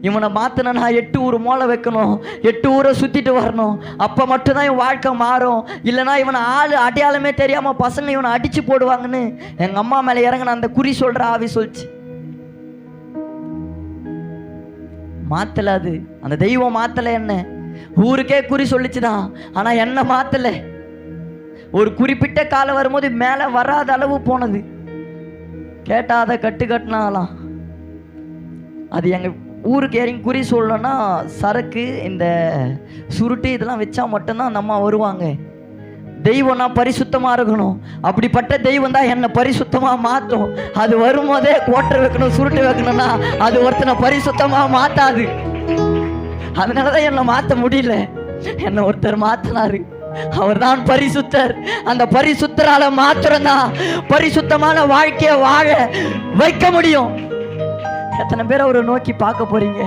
இவனை மாத்தினா எட்டு ஊர் மோளை வைக்கணும் எட்டு ஊரை சுத்திட்டு வரணும். அப்ப மட்டும்தான் இவன் வாழ்க்கை மாறும். இல்லைன்னா இவனை ஆள் அடையாளமே தெரியாம பசங்க இவனை அடிச்சு போடுவாங்கன்னு எங்க அம்மா மேல இறங்கின அந்த குறி சொல்ற ஆவி சொல்லிச்சு. மாத்தல அது. அந்த தெய்வம் மாத்தல என்ன? ஊருக்கே குறி சொல்லிச்சுதான். ஆனா என்ன மாத்தல? ஒரு குறிப்பிட்ட காலம் வரும்போது மேல வராத அளவு போனது. கேட்டாத அதை கட்டு கட்டினாலாம் அது எங்க ஊருக்கு யாரையும் குறி சொல்லணும்னா சரக்கு இந்த சுருட்டு இதெல்லாம் வச்சா மட்டும்தான் நம்ம வருவாங்க. தெய்வம்னா பரிசுத்தமாக இருக்கணும். அப்படிப்பட்ட தெய்வம் தான் என்னை பரிசுத்தமாக மாற்றும் அது வரும்போதே கோட்டை வைக்கணும் சுருட்டு வைக்கணும்னா அது ஒருத்தனை பரிசுத்தமாக மாற்றாது அதனால தான் என்னை மாற்ற முடியல. என்னை ஒருத்தர் மாற்றினாரு அவர் தான் பரிசுத்தர். அந்த பரிசுத்தரால மாத்திரம்தான் பரிசுத்தமான வாழ்க்கையை வாழ வைக்க முடியும். எத்தனை பேர் அவரை நோக்கி பார்க்க போறீங்க?